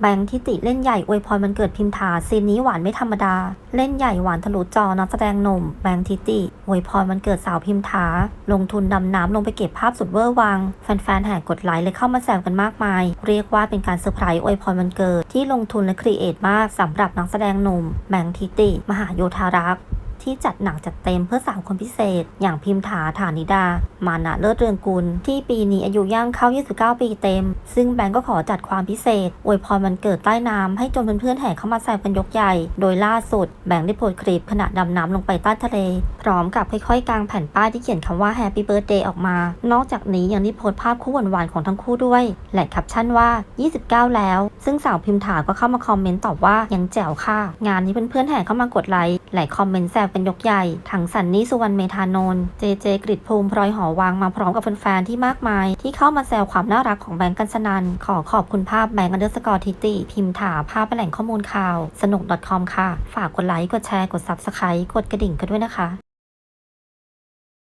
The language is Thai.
แบงค์ทิติเล่นใหญ่อวยพรมันเกิดพิมถาซีนนี้หวานไม่ธรรมดา เล่นใหญ่หวานทะลุจอนักแสดงหนุ่มแบงค์ทิติอวยพรมันเกิดสาวพิมถาลงทุนดำน้ำลงไปเก็บภาพสุดเวอร์วัง แฟนๆแห่กดไลค์เลยเข้ามาแซวกันมากมาย เรียกว่าเป็นการเซอร์ไพรส์อวยพรมันเกิดที่ลงทุนและครีเอทมากสำหรับนักแสดงหนุ่มแบงค์ทิติ มหาโยธารักษ์ ที่จัดหนักจัดเต็มเพื่อสาวคนพิเศษ อย่างพิมถาฐานิดา มานะเลิศเรืองกุล ที่ปีนี้อายุย่างเข้า 29 ปีเต็ม ซึ่งแบงก์ก็ขอจัดความพิเศษ อวยพรมันเกิดใต้น้ำให้จนเพื่อนๆแห่เข้ามาแซวกันยกใหญ่ โดยล่าสุดแบงก์ได้โพสต์คลิปขณะดำน้ำลงไปใต้ทะเล พร้อมกับค่อยๆกางแผ่นป้ายที่เขียนคำว่า Happy Birthday ออกมา นอกจากนี้ยังได้โพสต์ภาพคู่หวานๆของทั้งคู่ด้วย และแคปชั่นว่า 29 แล้ว ซึ่งสาวพิมถาก็เข้ามาคอมเมนต์ตอบว่ายังแจ๋วค่ะ งานนี้เพื่อนๆแห่เข้ามากดไลค์หลายคอมเมนต์แซวกันยกใหญ่ทั้งสันนิสุวรรณเมธานนท์เจเจกริดภูมิพลอยหอวังมาพร้อมกับแฟนๆที่มากมาย ที่เข้ามาแซวความน่ารักของแบงก์กันสนัน ขอขอบคุณภาพแบงก์อันเดอร์สกอร์ทิติ พิมถาภาพแหล่งข้อมูลข่าว สนุก .com ค่ะ ฝากกดไลค์กดแชร์กดซับสไครต์กดกระดิ่งกันด้วยนะคะ